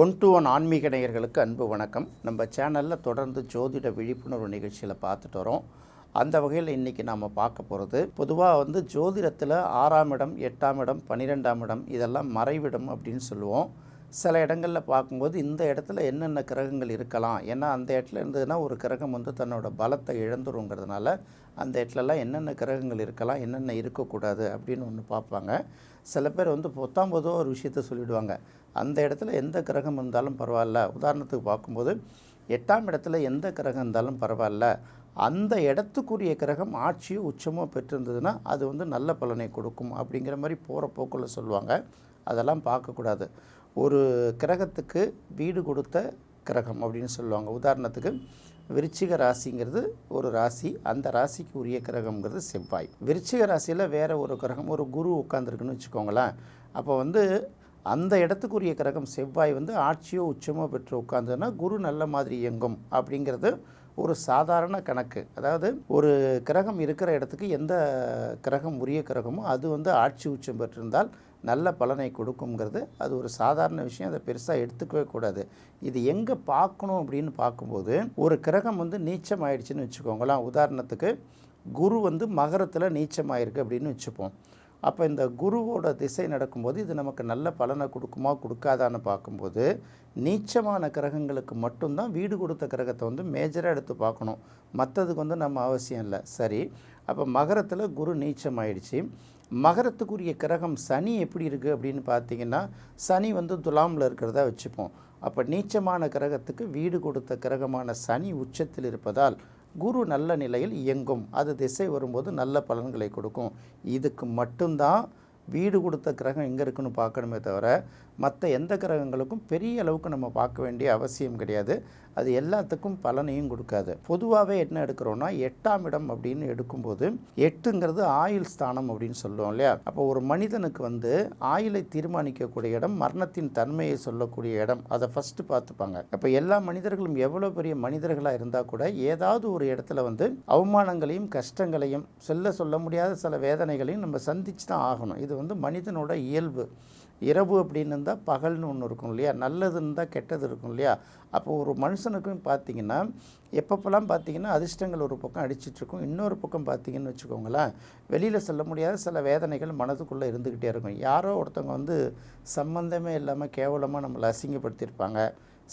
One to one ஆன்மீக நேயர்களுக்கு அன்பு வணக்கம். நம்ம சேனலில் தொடர்ந்து ஜோதிட விழிப்புணர்வு நிகழ்ச்சியில் பார்த்துட்டு வரோம். அந்த வகையில் இன்றைக்கி நாம் பார்க்க போகிறது பொதுவாக வந்து ஜோதிடத்தில் ஆறாம் இடம் எட்டாம் இடம் பன்னிரெண்டாம் இடம் இதெல்லாம் மறைவிடம் அப்படின்னு சொல்லுவோம். சில இடங்களில் பார்க்கும்போது இந்த இடத்துல என்னென்ன கிரகங்கள் இருக்கலாம்? ஏன்னா அந்த இடத்துல இருந்ததுன்னா ஒரு கிரகம் வந்து தன்னோட பலத்தை இழந்துருங்கிறதுனால அந்த இடத்துலலாம் என்னென்ன கிரகங்கள் இருக்கலாம்? என்னென்ன இருக்கக்கூடாது? அப்படின்னு ஒன்று பார்ப்பாங்க. சில பேர் வந்து பொத்தாம் பொதுவாக ஒரு விஷயத்த சொல்லிவிடுவாங்க அந்த இடத்துல எந்த கிரகம் இருந்தாலும் பரவாயில்ல. உதாரணத்துக்கு பார்க்கும்போது எட்டாம் இடத்துல எந்த கிரகம் இருந்தாலும் பரவாயில்ல. அந்த இடத்துக்குரிய கிரகம் ஆட்சியோ உச்சமோ பெற்றிருந்ததுன்னா அது வந்து நல்ல பலனை கொடுக்கும் அப்படிங்கிற மாதிரி போகிற போக்கில் சொல்லுவாங்க. அதெல்லாம் பார்க்கக்கூடாது. ஒரு கிரகத்துக்கு வீடு கொடுத்த கிரகம் அப்படின்னு சொல்லுவாங்க. உதாரணத்துக்கு விருச்சிக ராசிங்கிறது ஒரு ராசி அந்த ராசிக்கு உரிய கிரகம்ங்கிறது செவ்வாய். விருச்சிக ராசியில் வேறு ஒரு கிரகம் ஒரு குரு உட்காந்துருக்குன்னு வச்சுக்கோங்களேன். அப்போ வந்து அந்த இடத்துக்குரிய கிரகம் செவ்வாய் வந்து ஆட்சியோ உச்சமோ பெற்று உட்காந்ததுன்னா குரு நல்ல மாதிரி இயங்கும் அப்படிங்கிறது ஒரு சாதாரண கணக்கு. அதாவது ஒரு கிரகம் இருக்கிற இடத்துக்கு எந்த கிரகம் உரிய கிரகமோ அது வந்து ஆட்சி உச்சம் பெற்றிருந்தால் நல்ல பலனை கொடுக்குங்கிறது அது ஒரு சாதாரண விஷயம். அதை பெருசாக எடுத்துக்கவே கூடாது. இது எங்கே பார்க்கணும் அப்படின்னு பார்க்கும்போது ஒரு கிரகம் வந்து நீச்சம் ஆயிடுச்சுன்னு வச்சுக்கோங்களேன். உதாரணத்துக்கு குரு வந்து மகரத்தில் நீச்சமாயிருக்கு அப்படின்னு வச்சுப்போம். அப்போ இந்த குருவோட திசை நடக்கும்போது இது நமக்கு நல்ல பலனை கொடுக்குமா கொடுக்காதான்னு பார்க்கும்போது நீச்சமான கிரகங்களுக்கு மட்டும்தான் வீடு கொடுத்த கிரகத்தை வந்து மேஜராக எடுத்து பார்க்கணும். மற்றதுக்கு வந்து நம்ம அவசியம் இல்லை. சரி அப்போ மகரத்தில் குரு நீச்சம் ஆயிடுச்சு. மகரத்துக்குரிய கிரகம் சனி எப்படி இருக்குது அப்படின்னு பார்த்தீங்கன்னா சனி வந்து துலாமில் இருக்கிறதா வச்சுப்போம். அப்போ நீச்சமான கிரகத்துக்கு வீடு கொடுத்த கிரகமான சனி உச்சத்தில் இருப்பதால் குரு நல்ல நிலையில் இயங்கும். அது திசை வரும்போது நல்ல பலன்களை கொடுக்கும். இதுக்கு மட்டும்தான் வீடு கொடுத்த கிரகம் எங்கே இருக்குன்னு பார்க்கணுமே தவிர மற்ற எந்த கிரகங்களுக்கும் பெரிய அளவுக்கு நம்ம பார்க்க வேண்டிய அவசியம் கிடையாது. அது எல்லாத்துக்கும் பலனையும் கொடுக்காது. பொதுவாகவே என்ன எடுக்கிறோன்னா எட்டாம் இடம் அப்படின்னு எடுக்கும்போது எட்டுங்கிறது ஆயுள் ஸ்தானம் அப்படின்னு சொல்லுவோம் இல்லையா? அப்போ ஒரு மனிதனுக்கு வந்து ஆயுளை தீர்மானிக்கக்கூடிய இடம் மரணத்தின் தன்மையை சொல்லக்கூடிய இடம் அதை ஃபஸ்ட்டு பார்த்துப்பாங்க. அப்போ எல்லா மனிதர்களும் எவ்வளோ பெரிய மனிதர்களாக இருந்தால் கூட ஏதாவது ஒரு இடத்துல வந்து அவமானங்களையும் கஷ்டங்களையும் சொல்ல சொல்ல முடியாத சில வேதனைகளையும் நம்ம சந்திச்சு தான் ஆகணும். இது வந்து மனிதனோட இயல்பு. இரவு அப்படின்னு இருந்தால் பகல்னு ஒன்று இருக்கும் இல்லையா? நல்லது இருந்தால் கெட்டது இருக்கும் இல்லையா? அப்போ ஒரு மனுஷனுக்கும் பார்த்தீங்கன்னா எப்பப்போலாம் பார்த்தீங்கன்னா அதிர்ஷ்டங்கள் ஒரு பக்கம் அடிச்சிட்ருக்கும். இன்னொரு பக்கம் பார்த்தீங்கன்னு வச்சுக்கோங்களேன் வெளியில் சொல்ல முடியாத சில வேதனைகள் மனதுக்குள்ளே இருந்துக்கிட்டே இருக்கும். யாரோ ஒருத்தவங்க வந்து சம்மந்தமே இல்லாமல் கேவலமாக நம்மளை அசிங்கப்படுத்தியிருப்பாங்க.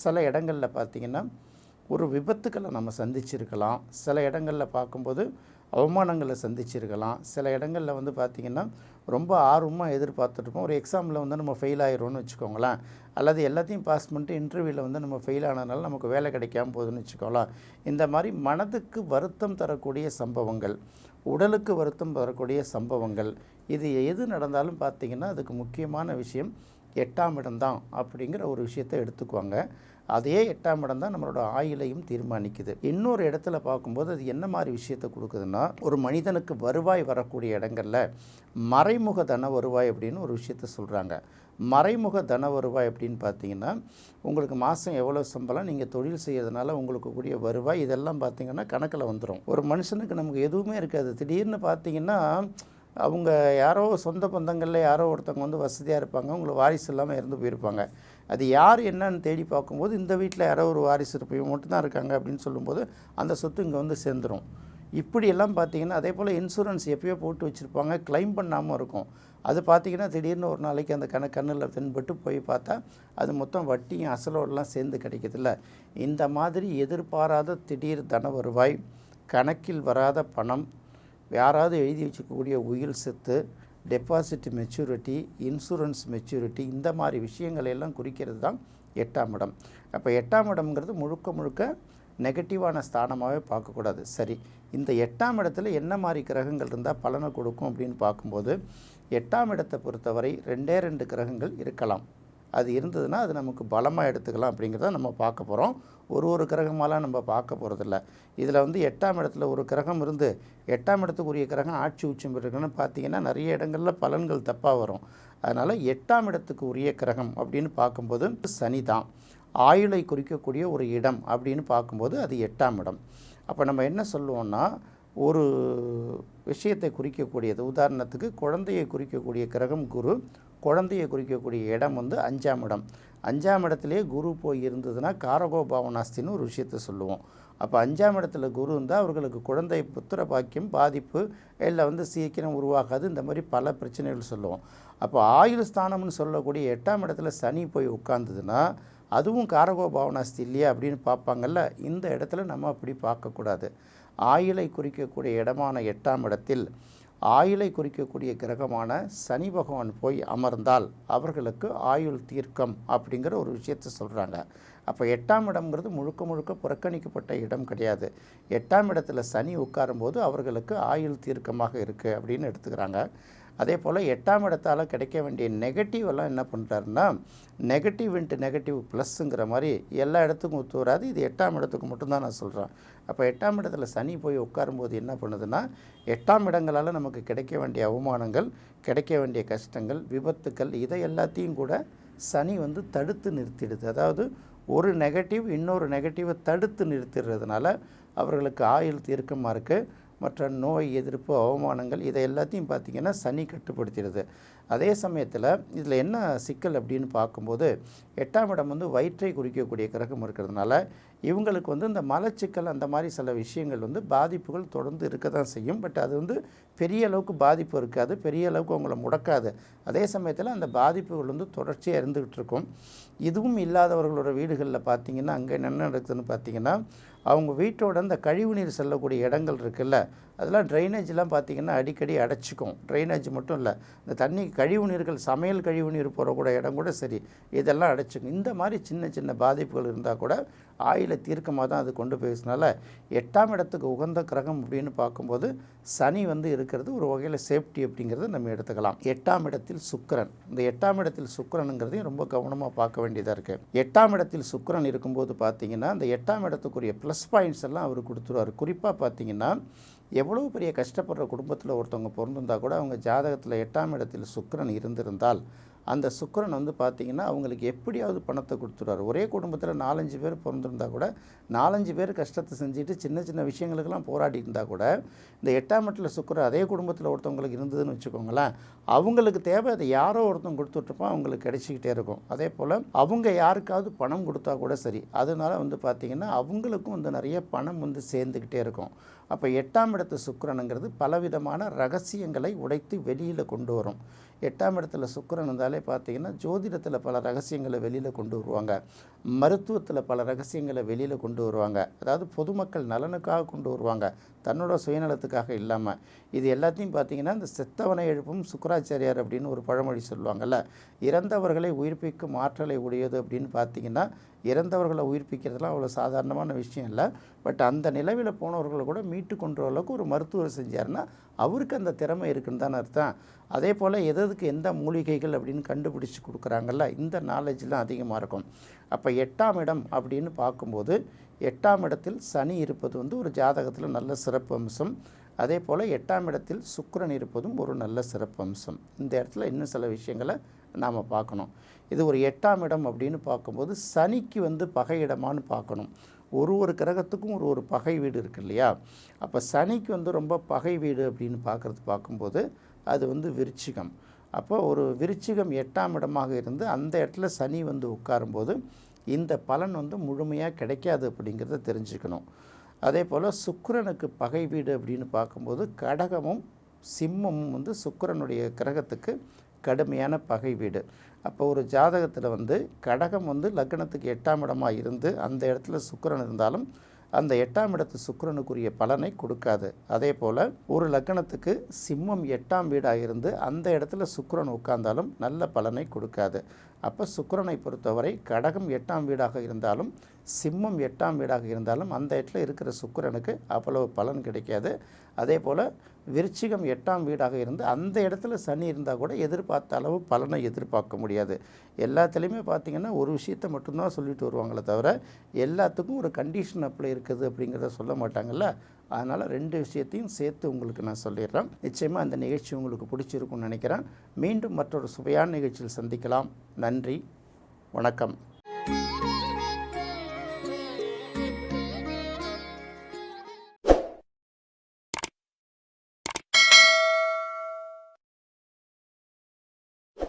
சில இடங்களில் பார்த்தீங்கன்னா ஒரு விபத்துக்களை நம்ம சந்திச்சிருக்கலாம். சில இடங்களில் பார்க்கும்போது அவமானங்களை சந்திச்சிருக்கலாம். சில இடங்களில் வந்து பார்த்திங்கன்னா ரொம்ப ஆர்வமாக எதிர்பார்த்துட்ருப்போம் ஒரு எக்ஸாமில் வந்து நம்ம ஃபெயில் ஆயிரும்னு வச்சுக்கோங்களேன். அல்லது எல்லாத்தையும் பாஸ் பண்ணிட்டு இன்டர்வியூவில் வந்து நம்ம ஃபெயில் ஆனதுனால நமக்கு வேலை கிடைக்காம போகுதுன்னு வச்சுக்கோங்களேன். இந்த மாதிரி மனதுக்கு வருத்தம் தரக்கூடிய சம்பவங்கள் உடலுக்கு வருத்தம் தரக்கூடிய சம்பவங்கள் இது எது நடந்தாலும் பார்த்திங்கன்னா அதுக்கு முக்கியமான விஷயம் எட்டாம் இடம்தான் அப்படிங்கிற ஒரு விஷயத்தை எடுத்துக்குவாங்க. அதே எட்டாம் இடம் தான் நம்மளோட ஆயுளையும் தீர்மானிக்குது. இன்னொரு இடத்துல பார்க்கும்போது அது என்ன மாதிரி விஷயத்தை கொடுக்குதுன்னா ஒரு மனிதனுக்கு வருவாய் வரக்கூடிய இடங்களில் மறைமுக தன வருவாய் அப்படின்னு ஒரு விஷயத்த சொல்கிறாங்க மறைமுக தன வருவாய் அப்படின்னு பார்த்தீங்கன்னா உங்களுக்கு மாதம் எவ்வளோ சம்பளம் நீங்கள் தொழில் செய்யறதுனால உங்களுக்கு கூடிய வருவாய் இதெல்லாம் பார்த்தீங்கன்னா கணக்கில் வந்துடும் ஒரு மனுஷனுக்கு நமக்கு எதுவுமே இருக்காது. திடீர்னு பார்த்தீங்கன்னா அவங்க யாரோ சொந்த பந்தங்களில் யாரோ ஒருத்தவங்க வந்து வசதியாக இருப்பாங்க. உங்களுக்கு வாரிசு இல்லாமல் இறந்து போயிருப்பாங்க. அது யார் என்னன்னு தேடி பார்க்கும்போது இந்த வீட்டில் யாரோ ஒரு வாரிசு இருப்பையும் மட்டும்தான் இருக்காங்க அப்படின்னு சொல்லும்போது அந்த சொத்து இங்கே வந்து சேர்ந்துடும் இப்படியெல்லாம் பார்த்தீங்கன்னா அதே போல் இன்சூரன்ஸ் எப்பயோ போட்டு வச்சுருப்பாங்க. க்ளைம் பண்ணாமல் இருக்கும். அது பார்த்தீங்கன்னா திடீர்னு ஒரு நாளைக்கு அந்த கண கண்ணில் தென்பட்டு போய் பார்த்தா அது மொத்தம் வட்டியும் அசலோடலாம் சேர்ந்து கிடைக்குதுல்ல. இந்த மாதிரி எதிர்பாராத திடீர் தன வருவாய் கணக்கில் வராத பணம் யாராவது எழுதி வச்சுக்கக்கூடிய உயில் செத்து டெபாசிட் மெச்சூரிட்டி இன்சூரன்ஸ் மெச்சூரிட்டி இந்த மாதிரி விஷயங்களை எல்லாம் குறிக்கிறது தான் எட்டாம் இடம். அப்போ எட்டாம் இடம்ங்கிறது முழுக்க முழுக்க நெகட்டிவான ஸ்தானமாகவே பார்க்கக்கூடாது. சரி இந்த எட்டாம் இடத்துல என்ன மாதிரி கிரகங்கள் இருந்தால் பலனை கொடுக்கும் அப்படின்னு பார்க்கும்போது எட்டாம் இடத்தை பொறுத்தவரை ரெண்டே ரெண்டு கிரகங்கள் இருக்கலாம். அது இருந்ததுன்னா அது நமக்கு பலமாக எடுத்துக்கலாம் அப்படிங்கிறத நம்ம பார்க்க போகிறோம் ஒரு ஒரு கிரகமாலாம் நம்ம பார்க்க போகிறதில்ல இதில் வந்து எட்டாம் இடத்துல ஒரு கிரகம் இருந்து எட்டாம் இடத்துக்குரிய கிரகம் ஆட்சி உச்சம் இருக்குன்னு பார்த்தீங்கன்னா நிறைய இடங்களில் பலன்கள் தப்பாக வரும். அதனால் எட்டாம் இடத்துக்கு உரிய கிரகம் அப்படின்னு பார்க்கும்போது சனி தான். ஆயுளை குறிக்கக்கூடிய ஒரு இடம் அப்படின்னு பார்க்கும்போது அது எட்டாம் இடம். அப்போ நம்ம என்ன சொல்லுவோம்னா ஒரு விஷயத்தை குறிக்கக்கூடியது. உதாரணத்துக்கு குழந்தையை குறிக்கக்கூடிய கிரகம் குரு குழந்தையை குறிக்கக்கூடிய இடம் வந்து அஞ்சாம் இடம். அஞ்சாம் இடத்துலேயே குரு போய் இருந்ததுன்னா காரகோ பாவனாஸ்தின்னு ஒரு விஷயத்த சொல்லுவோம். அப்போ அஞ்சாம் இடத்துல குரு இருந்தால் அவர்களுக்கு குழந்தை புத்திர பாக்கியம் பாதிப்பு இல்லை வந்து சீக்கிரம் உருவாகாது. இந்த மாதிரி பல பிரச்சனைகள் சொல்லுவோம். அப்போ ஆயுள் ஸ்தானம்னு சொல்லக்கூடிய எட்டாம் இடத்துல சனி போய் உட்கார்ந்ததுன்னா அதுவும் காரகோ பாவனாஸ்தி இல்லையா அப்படின்னு பார்ப்பாங்கல்ல இந்த இடத்துல நம்ம அப்படி பார்க்கக்கூடாது. ஆயுளை குறிக்கக்கூடிய இடமான எட்டாம் இடத்தில் ஆயுளை குறிக்கக்கூடிய கிரகமான சனி பகவான் போய் அமர்ந்தால் அவர்களுக்கு ஆயுள் தீர்க்கம் அப்படிங்கிற ஒரு விஷயத்தை சொல்கிறாங்க அப்போ எட்டாம் இடம்ங்கிறது முழுக்க முழுக்க புறக்கணிக்கப்பட்ட இடம் கிடையாது. எட்டாம் இடத்துல சனி உட்காரும்போது அவர்களுக்கு ஆயுள் தீர்க்கமாக இருக்குது அப்படின்னு எடுத்துக்கிறாங்க. அதே போல் எட்டாம் இடத்தால் கிடைக்க வேண்டிய நெகட்டிவ் எல்லாம் என்ன பண்ணுறாருன்னா நெகட்டிவ் இன்ட்டு நெகட்டிவ் ப்ளஸ்ஸுங்கிற மாதிரி எல்லா இடத்துக்கும் ஒத்து வராது. இது எட்டாம் இடத்துக்கு மட்டும்தான் நான் சொல்கிறேன் அப்போ எட்டாம் இடத்துல சனி போய் உட்காரும்போது என்ன பண்ணுதுன்னா எட்டாம் இடங்களால் நமக்கு கிடைக்க வேண்டிய அவமானங்கள் கிடைக்க வேண்டிய கஷ்டங்கள் விபத்துக்கள் இதை எல்லாத்தையும் கூட சனி வந்து தடுத்து நிறுத்திடுது. அதாவது ஒரு நெகட்டிவ் இன்னொரு நெகட்டிவை தடுத்து நிறுத்திடுறதுனால அவர்களுக்கு ஆயுள் தீர்க்கமாக இருக்குது மற்ற நோய் எதிர்ப்பு அவமானங்கள் இதை எல்லாத்தையும் பார்த்திங்கன்னா சனி கட்டுப்படுத்திடுது. அதே சமயத்தில் இதில் என்ன சிக்கல் அப்படின்னு பார்க்கும்போது எட்டாம் இடம் வந்து வயிற்றை குறிக்கக்கூடிய கிரகம் இருக்கிறதுனால இவங்களுக்கு வந்து இந்த மலச்சிக்கல் அந்த மாதிரி சில விஷயங்கள் வந்து பாதிப்புகள் தொடர்ந்து இருக்க தான் செய்யும். பட் அது வந்து பெரிய அளவுக்கு பாதிப்பு இருக்காது. பெரிய அளவுக்கு அவங்கள முடக்காது. அதே சமயத்தில் அந்த பாதிப்புகள் வந்து தொடர்ச்சியாக இருந்துக்கிட்டு இருக்கும். இதுவும் இல்லாதவர்களோட வீடுகளில் பார்த்தீங்கன்னா அங்கே என்ன நடக்குதுன்னு பார்த்தீங்கன்னா அவங்க வீட்டோட அந்த கழிவுநீர் செல்லக்கூடிய இடங்கள் இருக்குல்ல அதெல்லாம் ட்ரைனேஜ்லாம் பார்த்திங்கன்னா அடிக்கடி அடைச்சிக்கும். ட்ரைனேஜ் மட்டும் இல்லை இந்த தண்ணி கழிவு நீர்கள் சமையல் கழிவு நீர் போகிற கூட இடம் கூட சரி இதெல்லாம் அடைச்சிக்கும். இந்த மாதிரி சின்ன சின்ன பாதிப்புகள் இருந்தால் கூட ஆயில தீர்க்கமாக தான் அது கொண்டு போயிடுறதுனால எட்டாம் இடத்துக்கு உகந்த கிரகம் அப்படின்னு பார்க்கும்போது சனி வந்து இருக்கிறது ஒரு வகையில் சேஃப்டி அப்படிங்கிறத நம்ம எடுத்துக்கலாம். எட்டாம் இடத்தில் சுக்கரன். இந்த எட்டாம் இடத்தில் சுக்கரனுங்கிறதையும் ரொம்ப கவனமாக பார்க்க வேண்டியதாக இருக்குது எட்டாம் இடத்தில் சுக்கரன் இருக்கும்போது பார்த்தீங்கன்னா அந்த எட்டாம் இடத்துக்குரிய ப்ளஸ் பாயிண்ட்ஸ் எல்லாம் அவர் கொடுத்துருவார். குறிப்பாக பார்த்தீங்கன்னா எவ்வளோ பெரிய கஷ்டப்படுற குடும்பத்தில் ஒருத்தவங்க பிறந்திருந்தால் கூட அவங்க ஜாதகத்தில் எட்டாம் இடத்தில் சுக்கரன் இருந்திருந்தால் அந்த சுக்கரன் வந்து பார்த்திங்கன்னா அவங்களுக்கு எப்படியாவது பணத்தை கொடுத்துருவார் ஒரே குடும்பத்தில் நாலஞ்சு பேர் பிறந்திருந்தா கூட நாலஞ்சு பேர் கஷ்டத்தை செஞ்சுட்டு சின்ன சின்ன விஷயங்களுக்கெல்லாம் போராடி இருந்தால் கூட இந்த எட்டாம் இடத்துல சுக்கரன் அதே குடும்பத்தில் ஒருத்தவங்களுக்கு இருந்ததுன்னு வச்சுக்கோங்களேன் அவங்களுக்கு தேவை அதை யாரோ ஒருத்தவங்க கொடுத்துட்ருப்போம் அவங்களுக்கு கிடைச்சிக்கிட்டே இருக்கும். அதே போல் அவங்க யாருக்காவது பணம் கொடுத்தா கூட சரி. அதனால வந்து பார்த்திங்கன்னா அவங்களுக்கும் வந்து நிறைய பணம் வந்து சேர்ந்துக்கிட்டே இருக்கும். அப்போ எட்டாம் இடத்து சுக்கரனுங்கிறது பலவிதமான ரகசியங்களை உடைத்து வெளியில் கொண்டு வரும். எட்டாம் இடத்துல சுக்கிரன் இருந்தாலே பார்த்தீங்கன்னா ஜோதிடத்தில் பல ரகசியங்களை வெளியில் கொண்டு வருவாங்க. மருத்துவத்தில் பல ரகசியங்களை வெளியில் கொண்டு வருவாங்க. அதாவது பொதுமக்கள் நலனுக்காக கொண்டு வருவாங்க. தன்னோட சுயநலத்துக்காக இல்லாமல் இது எல்லாத்தையும் பார்த்தீங்கன்னா இந்த செத்தவனை எழுப்பும் சுக்கராச்சாரியார் அப்படின்னு ஒரு பழமொழி சொல்லுவாங்கள்ல இறந்தவர்களை உயிர்ப்பிக்கும் ஆற்றலை உடையது அப்படின்னு பார்த்தீங்கன்னா இறந்தவர்களை உயிர்ப்பிக்கிறதுலாம் அவ்வளோ சாதாரணமான விஷயம் இல்லை. பட் அந்த நிலவில் போனவர்களை கூட மீட்டு கொண்டு வர அளவுக்கு ஒரு மருத்துவர் செஞ்சார்னா அவருக்கு அந்த திறமை இருக்குன்னு தானே அர்த்தம். அதே போல் எதுக்கு எந்த மூலிகைகள் அப்படின்னு கண்டுபிடிச்சி கொடுக்குறாங்கல்ல இந்த நாலேஜ்லாம் அதிகமாக இருக்கும். அப்போ எட்டாம் இடம் அப்படின்னு பார்க்கும்போது எட்டாம் இடத்தில் சனி இருப்பது வந்து ஒரு ஜாதகத்தில் நல்ல சிறப்பு அம்சம். அதே போல் எட்டாம் இடத்தில் சுக்கரன் இருப்பதும் ஒரு நல்ல சிறப்பு அம்சம். இந்த இடத்துல இன்னும் சில விஷயங்களை நாம் பார்க்கணும். இது ஒரு எட்டாம் இடம் அப்படின்னு பார்க்கும்போது சனிக்கு வந்து பகை இடமானு பார்க்கணும். ஒரு ஒரு கிரகத்துக்கும் ஒரு ஒரு பகை வீடு இருக்கு இல்லையா? அப்போ சனிக்கு வந்து ரொம்ப பகை வீடு அப்படின்னு பார்க்குறது பார்க்கும்போது அது வந்து விருச்சிகம். அப்போ ஒரு விருச்சிகம் எட்டாம் இடமாக இருந்து அந்த இடத்துல சனி வந்து உட்காரும்போது இந்த பலன் வந்து முழுமையாக கிடைக்காது அப்படிங்கிறத தெரிஞ்சுக்கணும். அதே போல் சுக்கரனுக்கு பகை வீடு அப்படின்னு பார்க்கும்போது கடகமும் சிம்மமும் வந்து சுக்கரனுடைய கிரகத்துக்கு கடுமையான பகை வீடு. அப்போ ஒரு ஜாதகத்தில் வந்து கடகம் வந்து லக்னத்துக்கு எட்டாம் இடமாக இருந்து அந்த இடத்துல சுக்கரன் இருந்தாலும் அந்த எட்டாம் இடத்து சுக்கரனுக்குரிய பலனை கொடுக்காது. அதே போல் ஒரு லக்கணத்துக்கு சிம்மம் எட்டாம் வீடாக இருந்து அந்த இடத்துல சுக்கரன் உட்கார்ந்தாலும் நல்ல பலனை கொடுக்காது. அப்போ சுக்கரனை பொறுத்தவரை கடகம் எட்டாம் வீடாக இருந்தாலும் சிம்மம் எட்டாம் வீடாக இருந்தாலும் அந்த இடத்துல இருக்கிற சுக்கரனுக்கு அவ்வளவு பலன் கிடைக்காது. அதே போல் விருச்சிகம் எட்டாம் வீடாக இருந்து அந்த இடத்துல சனி இருந்தால் கூட எதிர்பார்த்த அளவு பலனை எதிர்பார்க்க முடியாது. எல்லாத்துலேயுமே பார்த்திங்கன்னா ஒரு விஷயத்த மட்டும்தான் சொல்லிட்டு வருவாங்களே தவிர எல்லாத்துக்கும் ஒரு கண்டிஷன் அப்ளை இருக்குது அப்படிங்கிறத சொல்ல மாட்டாங்கல்ல. அதனால் ரெண்டு விஷயத்தையும் சேர்த்து உங்களுக்கு நான் சொல்லிடுறேன். நிச்சயமாக அந்த நிகழ்ச்சி உங்களுக்கு பிடிச்சிருக்கும்னு நினைக்கிறேன். மீண்டும் மற்றொரு சுவையான நிகழ்ச்சியில் சந்திக்கலாம். நன்றி. வணக்கம்.